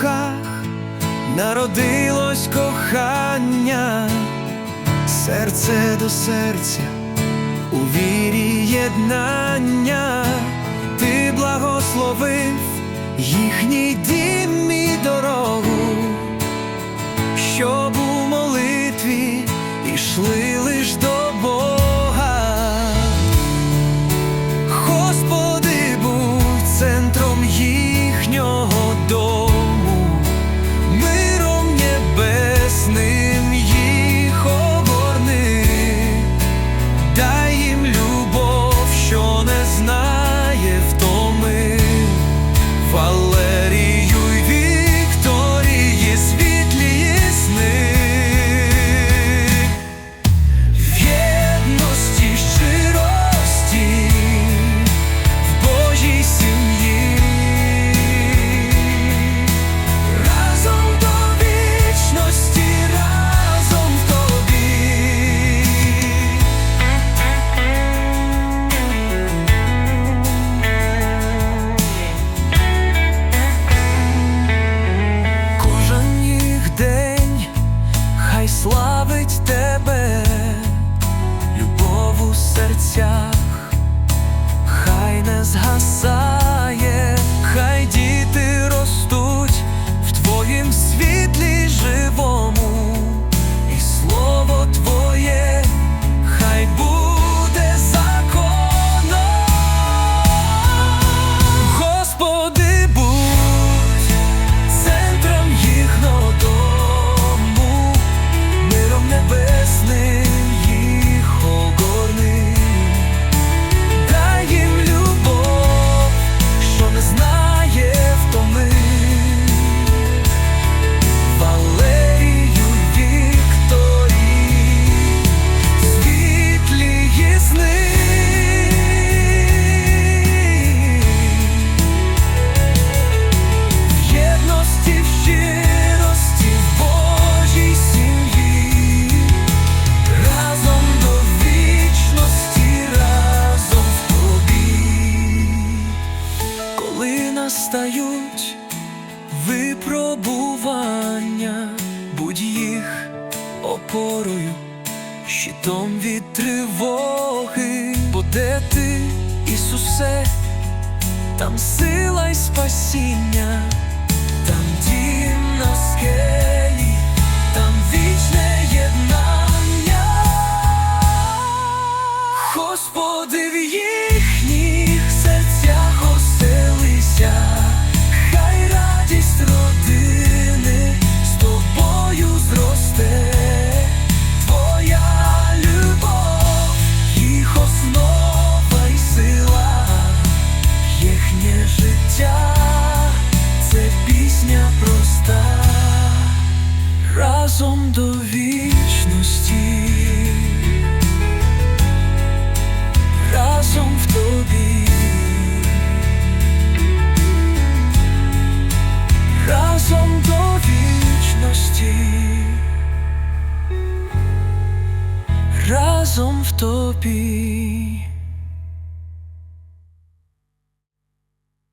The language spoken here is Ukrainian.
руках народилось кохання, серце до серця, у вірі єднання, ти благословив їхній дім і дорог. землю серцях, хай не згасає. випробування, будь їх опорою, щитом від тривоги, бо де ти, Ісусе, там сила й спасіння. разом до вічності, разом в тобі, разом до вічності, разом в тобі.